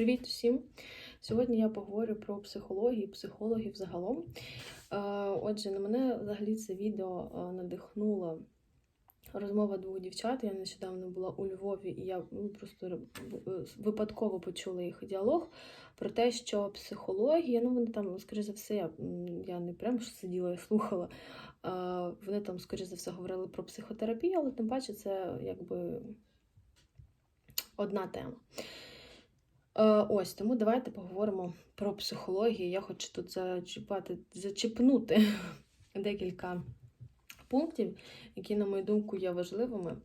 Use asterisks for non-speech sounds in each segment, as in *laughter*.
Привіт усім! Сьогодні я поговорю про психологію, психологів загалом. Е, Отже, на мене взагалі це відео е, надихнуло розмова двох дівчат. Я нещодавно була у Львові, і я ну, просто е, випадково почула їх діалог про те, що психологія, ну вони там, скоріш за все, я, не прямо сиділа і слухала. Вони там, скоріш за все, говорили про психотерапію, але тим паче це якби одна тема. Е, Ось тому давайте поговоримо про психологію. Я хочу тут зачіпати, зачіпнути *laughs* декілька пунктів, які, на мою думку, є важливими,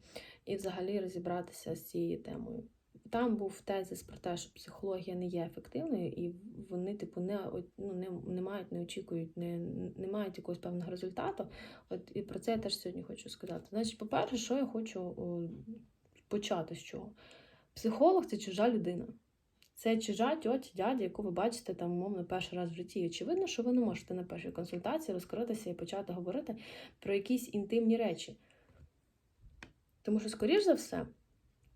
і взагалі розібратися з цією темою. Там був тезис про те, що психологія не є ефективною, і вони, типу, не, ну, не, не мають, не очікують, не, не мають якогось певного результату. От і про це я теж сьогодні хочу сказати. Значить, по-перше, що я хочу о, почати з чого? Психолог це чужа людина. Це чужа тьотя, дядя, яку ви бачите там, умовно, перший раз в житті. Очевидно, що ви не можете на першій консультації розкритися і почати говорити про якісь інтимні речі. Тому що, скоріш за все,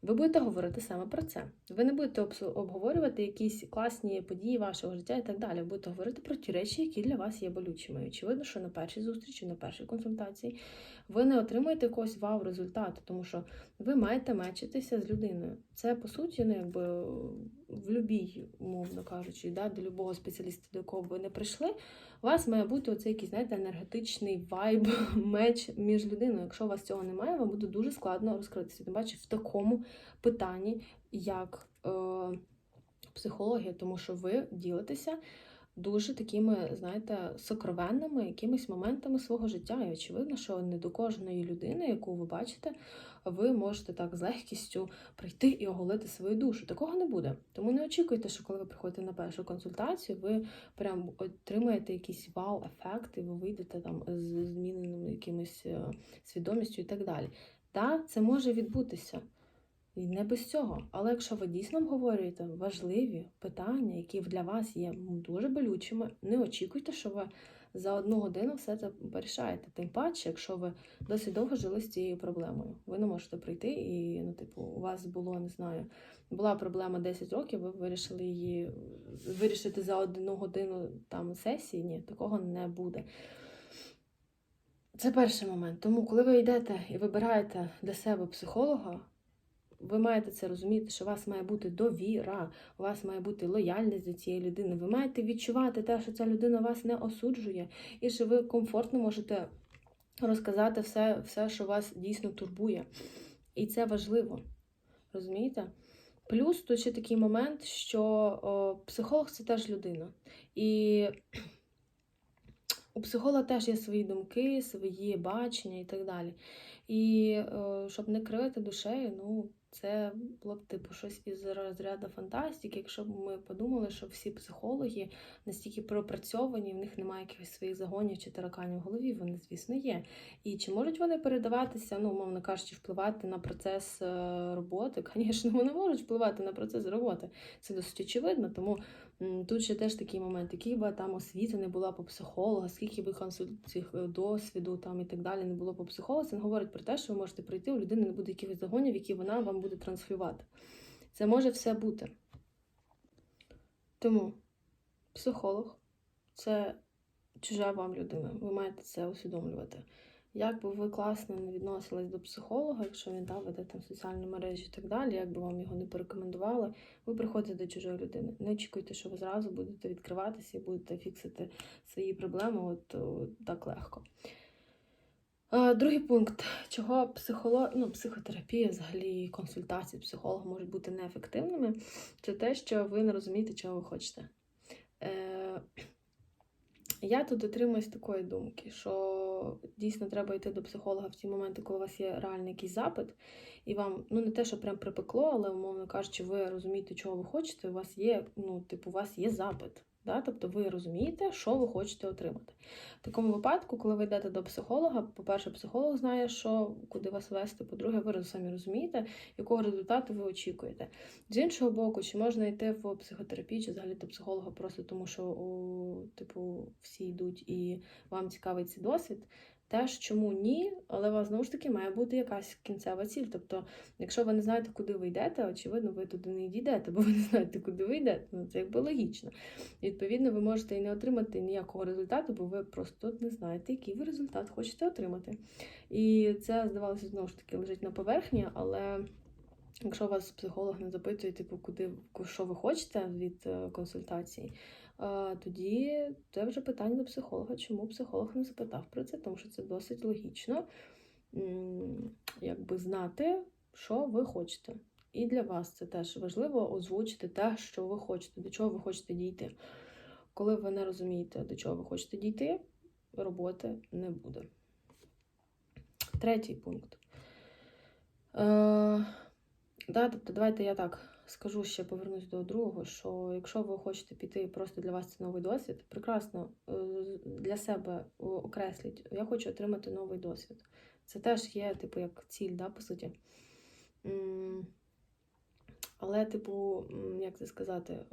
ви будете говорити саме про це. Ви не будете обговорювати якісь класні події вашого життя і так далі. Ви будете говорити про ті речі, які для вас є болючими. Очевидно, що на першій зустрічі, на першій консультації ви не отримаєте якогось вау-результату, тому що ви маєте мечитися з людиною. Це по суті, ну якби в любій, умовно кажучи, да, до любого спеціаліста, до якого ви не прийшли, у вас має бути оцей якийсь, знаєте, енергетичний вайб, *laughs* меч між людиною. Якщо у вас цього немає, вам буде дуже складно розкритися. Тим паче в такому питанні, як е, психологія, тому що ви ділитеся дуже такими, знаєте, сокровенними якимись моментами свого життя. І очевидно, що не до кожної людини, яку ви бачите, ви можете так з легкістю прийти і оголити свою душу. Такого не буде. Тому не очікуйте, що коли ви приходите на першу консультацію, ви прям отримаєте якийсь вау-ефект, і ви вийдете там з зміненим якимось е, свідомістю і так далі. Так, це може відбутися. І не без цього. Але якщо ви дійсно обговорюєте важливі питання, які для вас є дуже болючими, не очікуйте, що ви за одну годину все це порішаєте. Тим паче, якщо ви досить довго жили з цією проблемою. Ви не можете прийти і, ну, типу, у вас було, не знаю, була проблема 10 років, ви вирішили її вирішити за одну годину там сесії. Ні, такого не буде. Це перший момент. Тому, коли ви йдете і вибираєте для себе психолога, ви маєте це розуміти, що у вас має бути довіра, у вас має бути лояльність до цієї людини. Ви маєте відчувати те, що ця людина вас не осуджує, і що ви комфортно можете розказати все, все що вас дійсно турбує. І це важливо. Розумієте? Плюс тут ще такий момент, що о, психолог це теж людина. І *clears throat* у психолога теж є свої думки, свої бачення і так далі. І е, щоб не кривити душею, ну, це було б типу щось із розряду фантастики, якщо б ми подумали, що всі психологи настільки пропрацьовані, в них немає якихось своїх загонів чи тараканів в голові, вони, звісно, є. І чи можуть вони передаватися, ну, умовно кажучи, впливати на процес е, роботи? *laughs* Звісно, вони можуть впливати на процес роботи. Це досить очевидно, тому тут ще теж такий момент, який би там освіти не була по психолога, скільки би консультацій е, досвіду там і так далі не було по психологу, це не говорить про те, що ви можете прийти, у людини не буде якихось загонів, які вона вам буде транслювати. Це може все бути. Тому психолог це чужа вам людина. Ви маєте це усвідомлювати. Як би ви класно не відносились до психолога, якщо він да, веде там соціальні мережі і так далі, як би вам його не порекомендували, ви приходите до чужої людини. Не очікуйте, що ви зразу будете відкриватися і будете фіксити свої проблеми от, от так легко. Е, Другий пункт, чого психолог... ну, психотерапія, взагалі консультації психолога можуть бути неефективними, це те, що ви не розумієте, чого ви хочете. Е, Я тут дотримуюсь такої думки, що дійсно треба йти до психолога в ті моменти, коли у вас є реальний якийсь запит, і вам ну не те, що прям припекло, але умовно кажучи, ви розумієте, чого ви хочете. У вас є, ну, типу, у вас є запит. Да? Тобто ви розумієте, що ви хочете отримати. В такому випадку, коли ви йдете до психолога, по-перше, психолог знає, що, куди вас вести, по-друге, ви самі розумієте, якого результату ви очікуєте. З іншого боку, чи можна йти в психотерапію, чи взагалі до психолога просто тому, що о, типу, всі йдуть і вам цікавий цей досвід. Теж чому ні, але у вас знову ж таки має бути якась кінцева ціль. Тобто, якщо ви не знаєте, куди ви йдете, очевидно, ви туди не дійдете, бо ви не знаєте, куди ви йдете. Ну це якби логічно. І, відповідно, ви можете і не отримати ніякого результату, бо ви просто не знаєте, який ви результат хочете отримати. І це, здавалося, знову ж таки лежить на поверхні, але. Якщо вас психолог не запитує, типу, куди що ви хочете від е, консультації, тоді це вже питання до психолога. Чому психолог не запитав про це? Тому що це досить логічно, якби знати, що ви хочете. І для вас це теж важливо озвучити те, що ви хочете, до чого ви хочете дійти. Коли ви не розумієте, до чого ви хочете дійти, роботи не буде. Третій пункт. Е, Да, тобто, давайте я так скажу ще повернусь до другого, що якщо ви хочете піти, просто для вас це новий досвід, прекрасно е, для себе окресліть, я хочу отримати новий досвід. Це теж є, типу, як ціль, да, по суті. Але, типу, як це сказати, е,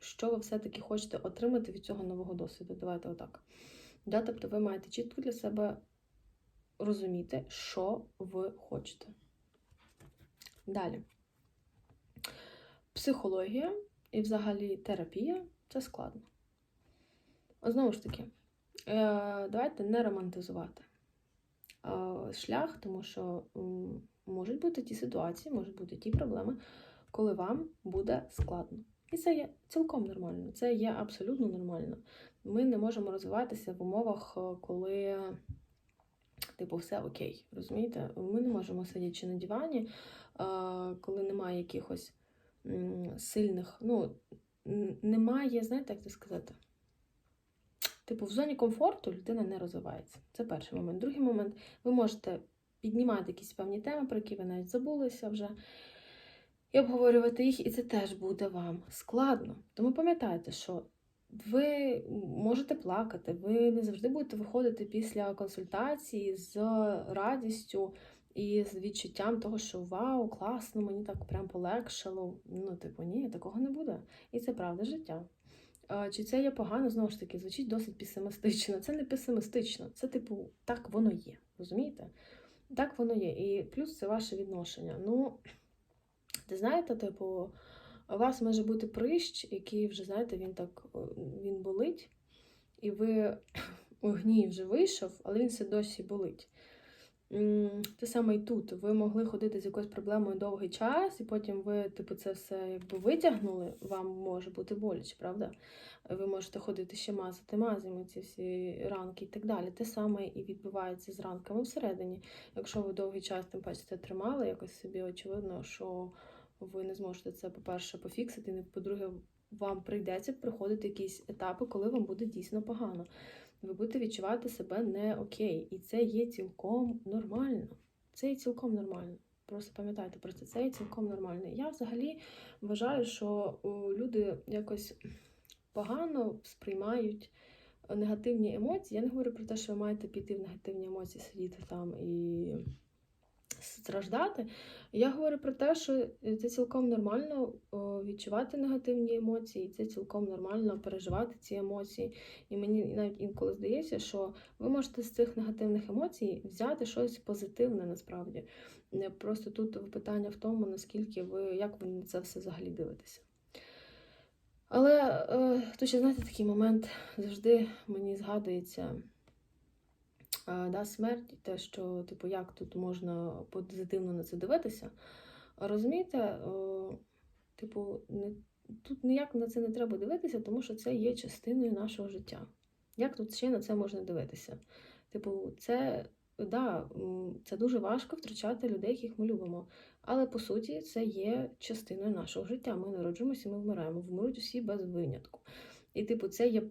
що ви все-таки хочете отримати від цього нового досвіду? Давайте отак. Да, тобто ви маєте чітко для себе розуміти, що ви хочете. Далі. Психологія і взагалі терапія це складно. Знову ж таки, е, давайте не романтизувати е, шлях, тому що можуть бути ті ситуації, можуть бути ті проблеми, коли вам буде складно. І це є цілком нормально, це є абсолютно нормально. Ми не можемо розвиватися в умовах, е, коли, типу, все окей. Розумієте? Ми не можемо сидячи на дивані, коли немає якихось сильних, ну, немає, знаєте, як це сказати? Типу, в зоні комфорту людина не розвивається. Це перший момент. Другий момент, ви можете піднімати якісь певні теми, про які ви навіть забулися вже, і обговорювати їх, і це теж буде вам складно. Тому пам'ятайте, що ви можете плакати, ви не завжди будете виходити після консультації з радістю і з відчуттям того, що вау, класно, мені так прям полегшало. Ну, типу, ні, такого не буде. І це правда життя. Чи це є погано, знову ж таки, звучить досить песимістично. Це не песимістично, це, типу, так воно є. Розумієте? Так воно є. І плюс це ваше відношення. Ну, ти знаєте, типу, у вас може бути прищ, який вже, знаєте, він так він болить, і ви *clears throat* гній вже вийшов, але він все досі болить. Те саме і тут. Ви могли ходити з якоюсь проблемою довгий час, і потім ви, типу, це все якби витягнули, вам може бути боляче, правда? Ви можете ходити ще мазати мазями ці всі ранки і так далі. Те саме і відбувається з ранками всередині. Якщо ви довгий час тим паче це тримали, якось собі очевидно, що ви не зможете це, по-перше, пофіксити, і по-друге, вам прийдеться проходити якісь етапи, коли вам буде дійсно погано ви будете відчувати себе не окей. І це є цілком нормально. Це є цілком нормально. Просто пам'ятайте про це, це є цілком нормально. Я взагалі вважаю, що люди якось погано сприймають негативні емоції. Я не говорю про те, що ви маєте піти в негативні емоції, сидіти там і страждати. Я говорю про те, що це цілком нормально відчувати негативні емоції, це цілком нормально переживати ці емоції. І мені навіть інколи здається, що ви можете з цих негативних емоцій взяти щось позитивне насправді. Просто тут питання в тому, наскільки ви, як ви на це все взагалі дивитеся. Але е, тут ще, знаєте, такий момент завжди мені згадується да, смерть, те, що, типу, як тут можна позитивно на це дивитися. Розумієте, е, типу, не, тут ніяк на це не треба дивитися, тому що це є частиною нашого життя. Як тут ще на це можна дивитися? Типу, це, да, це дуже важко втрачати людей, яких ми любимо. Але по суті, це є частиною нашого життя. Ми народжуємося, ми вмираємо. Вмруть усі без винятку. І, типу, це є.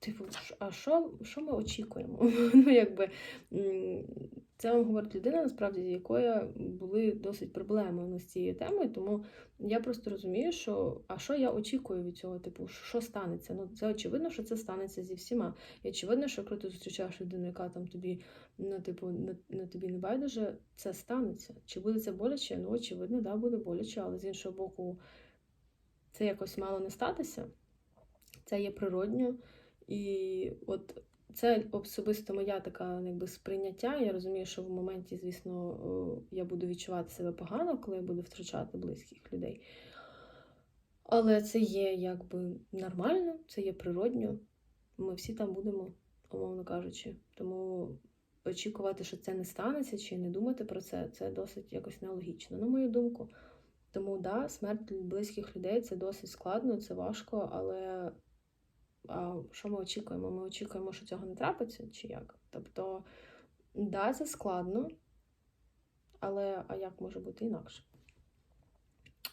Типу, а що, що ми очікуємо? *laughs* ну, якби це вам говорить людина, насправді, з якою були досить проблеми з цією темою. Тому я просто розумію, що а що я очікую від цього, типу, що станеться? Ну, це очевидно, що це станеться зі всіма. І очевидно, що коли ти зустрічаєш людину, яка там тобі, ну, типу, на, на тобі не байдуже, це станеться. Чи буде це боляче? Ну, очевидно, да, буде боляче, але з іншого боку, це якось мало не статися. Це є природньо. І от це особисто моя така якби, сприйняття. Я розумію, що в моменті, звісно, я буду відчувати себе погано, коли я буду втрачати близьких людей. Але це є якби нормально, це є природньо. Ми всі там будемо, умовно кажучи. Тому очікувати, що це не станеться, чи не думати про це, це досить якось нелогічно, на мою думку. Тому да, смерть близьких людей це досить складно, це важко, але що ми очікуємо? Ми очікуємо, що цього не трапиться, чи як? Тобто, да, це складно, але а як може бути інакше?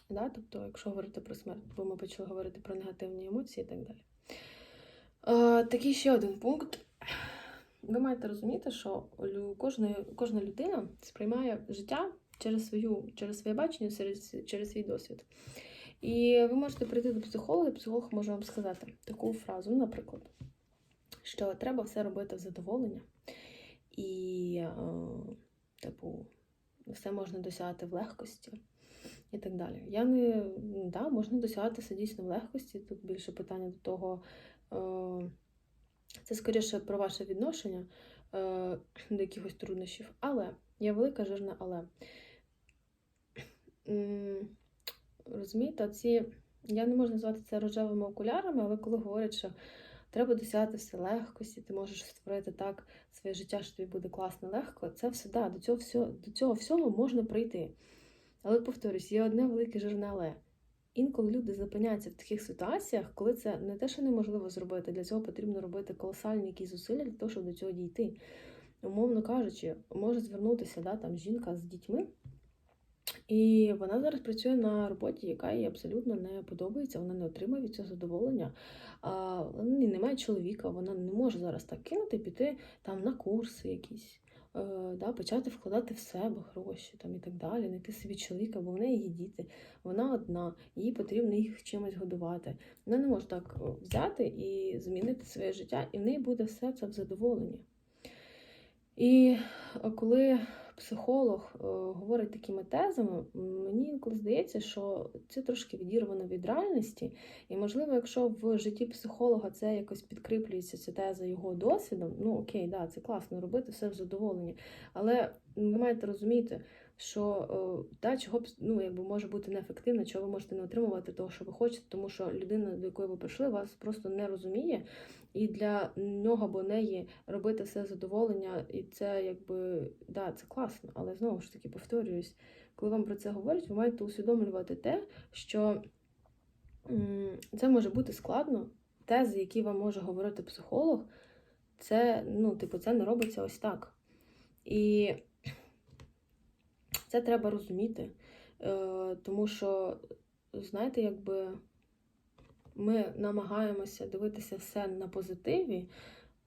Да? Тобто, якщо говорити про смерть, бо ми почали говорити про негативні емоції і так далі. Е, такий ще один пункт. Ви маєте розуміти, що кожна, кожна людина сприймає життя через свою, через своє бачення, через, через свій досвід. І ви можете прийти до психолога, і психолог може вам сказати таку фразу, наприклад, що треба все робити в задоволення, і, е, типу, все можна досягати в легкості і так далі. Я не да, можна досягати це дійсно в легкості. Тут більше питання до того, е, це скоріше про ваше відношення е, до якихось труднощів. Але є велика жирна але. Розумієте, ці, я не можу назвати це рожевими окулярами, але коли говорять, що треба досягати все легкості, ти можеш створити так своє життя, що тобі буде класно, легко, це все, да, до цього всього, до цього всього можна прийти. Але повторюсь, є одне велике жирне але. Інколи люди зупиняються в таких ситуаціях, коли це не те, що неможливо зробити, для цього потрібно робити колосальні якісь зусилля для того, щоб до цього дійти. Умовно кажучи, може звернутися да, там, жінка з дітьми, і вона зараз працює на роботі, яка їй абсолютно не подобається, вона не отримує від цього задоволення. А, немає чоловіка, вона не може зараз так кинути, піти там на курси якісь, е, да, почати вкладати в себе гроші там, і так далі, знайти собі чоловіка, бо в неї є діти, вона одна, їй потрібно їх чимось годувати. Вона не може так взяти і змінити своє життя, і в неї буде все це в задоволенні. І е, коли психолог е, говорить такими тезами, мені інколи здається, що це трошки відірвано від реальності. І, можливо, якщо в житті психолога це якось підкріплюється ця теза його досвідом, ну окей, да, це класно робити все в задоволенні. Але ви маєте розуміти, що е, да, чого б, ну, якби може бути неефективно, чого ви можете не отримувати того, що ви хочете, тому що людина, до якої ви прийшли, вас просто не розуміє. І для нього або неї робити все задоволення, і це якби да, це класно. Але знову ж таки повторююсь, коли вам про це говорять, ви маєте усвідомлювати те, що це може бути складно. Тези, які вам може говорити психолог, це, ну, типу, це не робиться ось так. І це треба розуміти. Е, тому що, знаєте, якби ми намагаємося дивитися все на позитиві,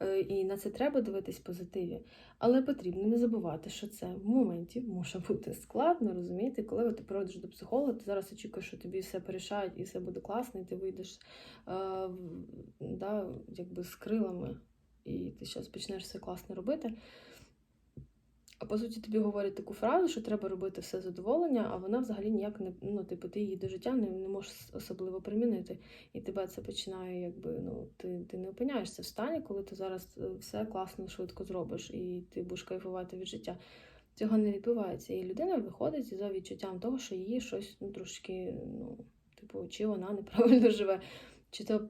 е, і на це треба дивитись позитиві. Але потрібно не забувати, що це в моменті може бути складно, розумієте, коли ти приходиш до психолога, ти зараз очікуєш, що тобі все порішають і все буде класно, і ти вийдеш е, да, якби з крилами, і ти зараз почнеш все класно робити. А по суті, тобі говорять таку фразу, що треба робити все задоволення, а вона взагалі ніяк не ну, типу, ти її до життя не, не можеш особливо примінити. І тебе це починає, якби ну, ти, ти не опиняєшся в стані, коли ти зараз е, все класно, швидко зробиш, і ти будеш кайфувати від життя. Цього не відбувається. І людина виходить за відчуттям того, що її щось ну, трошки, ну, типу, чи вона неправильно живе, чи то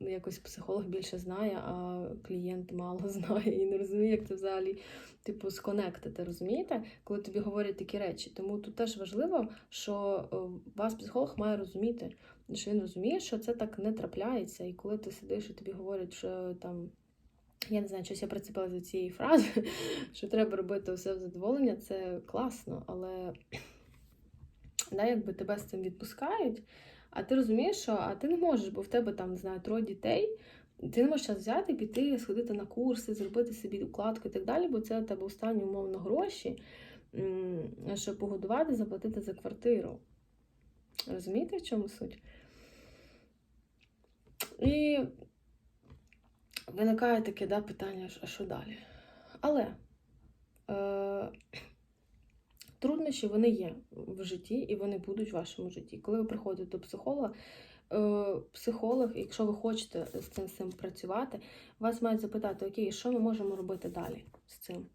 якось психолог більше знає, а клієнт мало *laughs* знає і не розуміє, як це взагалі типу сконектити, розумієте, коли тобі говорять такі речі. Тому тут теж важливо, що е, вас психолог має розуміти, що він розуміє, що це так не трапляється. І коли ти сидиш і тобі говорять, що там. Я не знаю, щось я прицепила до цієї фрази, *laughs* що треба робити все в задоволення, це класно, але *clears throat* да, якби тебе з цим відпускають, а ти розумієш, що а ти не можеш, бо в тебе там, не знаю, троє дітей, ти не можеш час взяти, піти, сходити на курси, зробити собі укладку і так далі, бо це у тебе останні умовно гроші, щоб погодувати, заплатити за квартиру. Розумієте, в чому суть? І виникає таке да, питання, а що далі? Але е, труднощі вони є в житті і вони будуть в вашому житті. Коли ви приходите до психолога, е, психолог, якщо ви хочете з цим всім працювати, вас мають запитати, окей, що ми можемо робити далі з цим.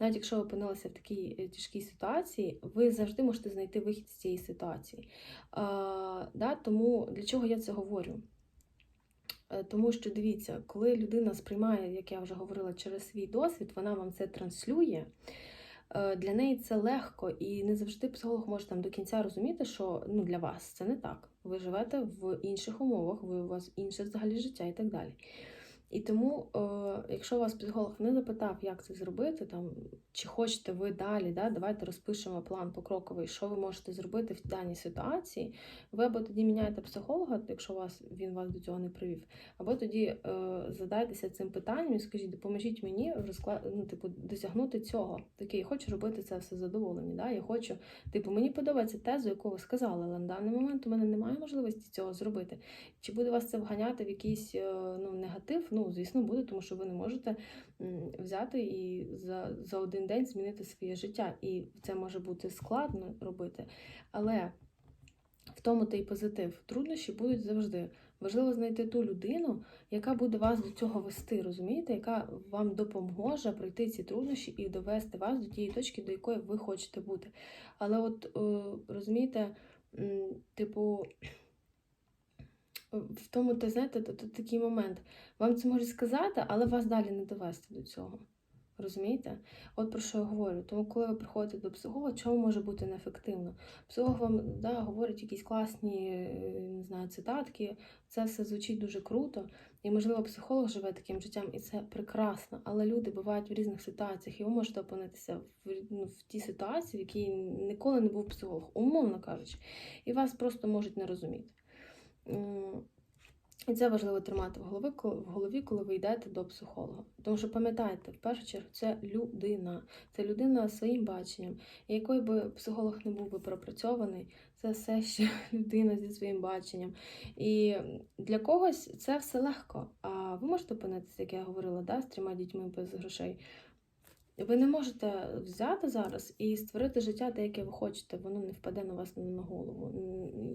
Навіть якщо ви опинилися в такій е, тяжкій ситуації, ви завжди можете знайти вихід з цієї ситуації. А, да, тому для чого я це говорю? Е, Тому що дивіться, коли людина сприймає, як я вже говорила, через свій досвід, вона вам це транслює. Е, Для неї це легко, і не завжди психолог може там до кінця розуміти, що ну, для вас це не так. Ви живете в інших умовах, ви у вас інше взагалі життя і так далі. І тому, е, якщо вас психолог не запитав, як це зробити, там, чи хочете ви далі, да, давайте розпишемо план покроковий, що ви можете зробити в даній ситуації, ви або тоді міняєте психолога, якщо вас, він вас до цього не привів, або тоді е, задайтеся цим питанням і скажіть, допоможіть мені розклад... ну, типу, досягнути цього. Такий, я хочу робити це все задоволені. Да? Я хочу, типу, мені подобається тезу, яку ви сказали, але на даний момент у мене немає можливості цього зробити. Чи буде вас це вганяти в якийсь е, ну, негатив? Ну, звісно, буде, тому що ви не можете взяти і за, за один день змінити своє життя. І це може бути складно робити. Але в тому та й позитив. Труднощі будуть завжди. Важливо знайти ту людину, яка буде вас до цього вести, розумієте, яка вам допоможе пройти ці труднощі і довести вас до тієї точки, до якої ви хочете бути. Але от е, розумієте, типу, в тому, ти знаєте, то, то такий момент. Вам це можуть сказати, але вас далі не довести до цього. Розумієте? От про що я говорю. Тому, коли ви приходите до психолога, чому може бути неефективно? Психолог вам да, говорить якісь класні е, не знаю, цитатки, це все звучить дуже круто. І, можливо, психолог живе таким життям, і це прекрасно. Але люди бувають в різних ситуаціях, і ви можете опинитися в, ну, в тій ситуації, в якій ніколи не був психолог, умовно кажучи, і вас просто можуть не розуміти. М, І це важливо тримати в голові, в голові, коли ви йдете до психолога. Тому що пам'ятайте, в першу чергу, це людина, це людина своїм баченням. І який би психолог не був би пропрацьований, це все ще *laughs* людина зі своїм баченням. І для когось це все легко. А ви можете опинитися, як я говорила, да, з трьома дітьми без грошей. Ви не можете взяти зараз і створити життя те, яке ви хочете, воно не впаде на вас на голову,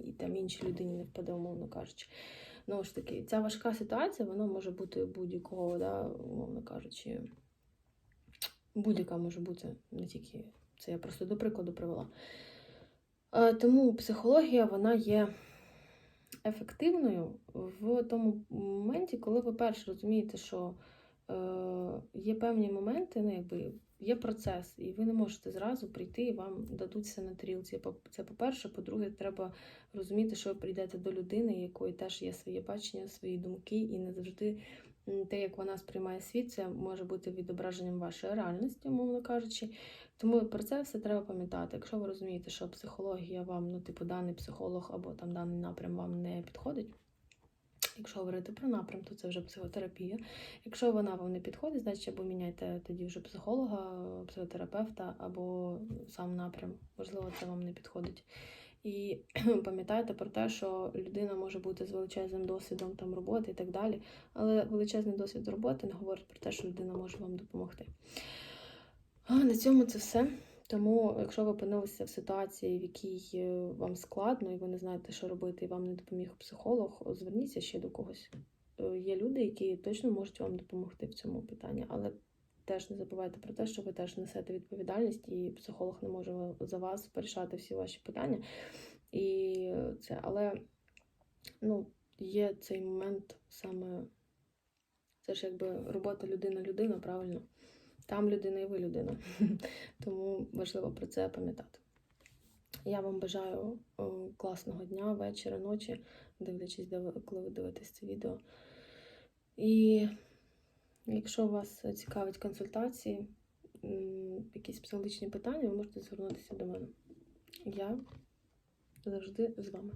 і там іншій людині не впаде, умовно кажучи. Знову ж таки, ця важка ситуація, вона може бути будь-якого, да, умовно кажучи, будь-яка може бути, не тільки це я просто до прикладу привела. Тому психологія вона є ефективною в тому моменті, коли ви перше розумієте, що є певні моменти, ну, якби є процес, і ви не можете зразу прийти і вам дадуть все на тарілці. Це по-перше. По-друге, треба розуміти, що ви прийдете до людини, якої теж є своє бачення, свої думки, і не завжди те, як вона сприймає світ, це може бути відображенням вашої реальності, умовно кажучи. Тому про це все треба пам'ятати. Якщо ви розумієте, що психологія вам, ну, типу, даний психолог або там даний напрям вам не підходить. Якщо говорити про напрям, то це вже психотерапія. Якщо вона вам не підходить, значить або міняйте тоді вже психолога, психотерапевта, або сам напрям. Можливо, це вам не підходить. І *clears throat* пам'ятайте про те, що людина може бути з величезним досвідом там роботи і так далі, але величезний досвід роботи не говорить про те, що людина може вам допомогти. А на цьому це все. Тому, якщо ви опинилися в ситуації, в якій е, вам складно, і ви не знаєте, що робити, і вам не допоміг психолог, зверніться ще до когось. Е, Є люди, які точно можуть вам допомогти в цьому питанні, але теж не забувайте про те, що ви теж несете відповідальність, і психолог не може за вас порішати всі ваші питання. І це, але ну, є цей момент саме це ж якби робота людина-людина, правильно? Там людина і ви людина. *laughs* Тому важливо про це пам'ятати. Я вам бажаю класного дня, вечора, ночі, дивлячись, коли ви дивитесь це відео. І якщо вас цікавить консультації, якісь психологічні питання, ви можете звернутися до мене. Я завжди з вами.